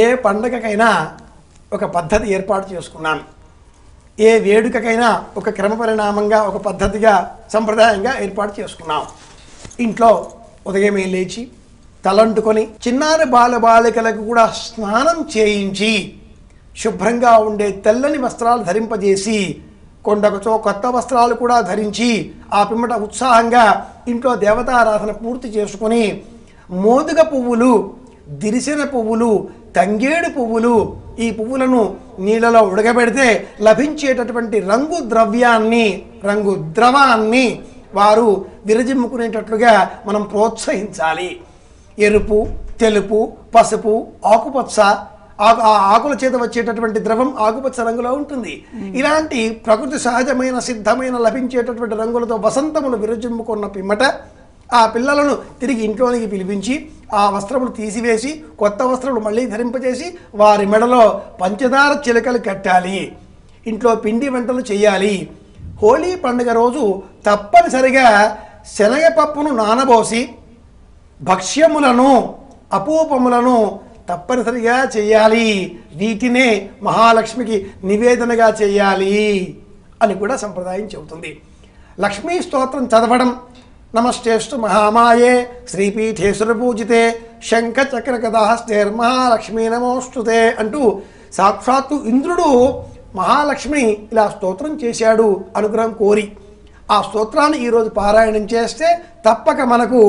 ఏ పండగకైనా ఒక పద్ధతి ఏర్పాటు చేసుకున్నాను. ఏ వేడుకకైనా ఒక క్రమ పరిణామంగా ఒక పద్ధతిగా సంప్రదాయంగా ఏర్పాటు చేసుకున్నాం. ఇంట్లో ఉదయమే లేచి తలంటుకొని చిన్నారి బాలబాలికలకు కూడా స్నానం చేయించి శుభ్రంగా ఉండే తెల్లని వస్త్రాలు ధరింపజేసి కొండకచో కొత్త వస్త్రాలు కూడా ధరించి ఆ పిమ్మట ఉత్సాహంగా ఇంట్లో దేవతారాధన పూర్తి చేసుకొని మోదుగ పువ్వులు దిరిసిన పువ్వులు తంగేడు పువ్వులు ఈ పువ్వులను నీళ్ళలో ఉడకబెడితే లభించేటటువంటి రంగు ద్రవ్యాన్ని రంగు ద్రవాన్ని వారు విరజిమ్ముకునేటట్లుగా మనం ప్రోత్సహించాలి. ఎరుపు తెలుపు పసుపు ఆకుపచ్చ ఆకుల చేత వచ్చేటటువంటి ద్రవం ఆకుపచ్చ రంగులో ఉంటుంది. ఇలాంటి ప్రకృతి సహజమైన సిద్ధమైన లభించేటటువంటి రంగులతో వసంతములు విరజిమ్ముకున్న పిమ్మట ఆ పిల్లలను తిరిగి ఇంట్లోనికి పిలిపించి ఆ వస్త్రములు తీసివేసి కొత్త వస్త్రములు మళ్ళీ ధరింపజేసి వారి మెడలో పంచదార చిలకలు కట్టాలి. ఇంట్లో పిండి వంటలు చేయాలి. హోలీ పండుగ రోజు తప్పనిసరిగా శనగపప్పును నానబోసి భక్ష్యములను అపూపములను తప్పనిసరిగా చేయాలి. వీటినే మహాలక్ష్మికి నివేదనగా చేయాలి అని కూడా సంప్రదాయం చెబుతుంది. లక్ష్మీ స్తోత్రం చదవడం నమస్తేస్తు మహామాయే శ్రీపీఠేశ్వర పూజితే శంఖ మహాలక్ష్మీ నమోస్తుతే అంటూ సాక్షాత్తు ఇంద్రుడు మహాలక్ష్మి ఇలా స్తోత్రం చేశాడు అనుగ్రహం కోరి. ఆ స్తోత్రాన్ని ఈరోజు పారాయణం చేస్తే తప్పక మనకు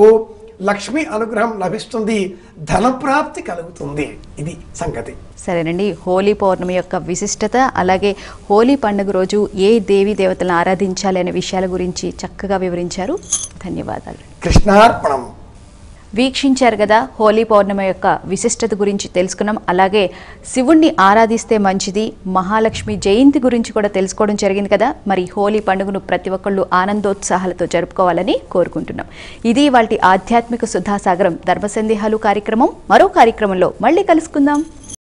లక్ష్మి అనుగ్రహం లభిస్తుంది ధనప్రాప్తి కలుగుతుంది. ఇది సంగతి. సరేనండి. హోలీ పౌర్ణమి యొక్క విశిష్టత అలాగే హోలీ పండుగ రోజు ఏ దేవీ దేవతలను ఆరాధించాలి అనే విషయాల గురించి చక్కగా వివరించారు. ధన్యవాదాలు. కృష్ణార్పణం. వీక్షించారు కదా హోలీ పౌర్ణమి యొక్క విశిష్టత గురించి తెలుసుకున్నాం. అలాగే శివుణ్ణి ఆరాధిస్తే మంచిది మహాలక్ష్మి జయంతి గురించి కూడా తెలుసుకోవడం జరిగింది కదా. మరి హోలీ పండుగను ప్రతి ఒక్కళ్ళు ఆనందోత్సాహాలతో జరుపుకోవాలని కోరుకుంటున్నాం. ఇది వాటి ఆధ్యాత్మిక సుధాసాగరం ధర్మసందేహాలు కార్యక్రమం. మరో కార్యక్రమంలో మళ్ళీ కలుసుకుందాం.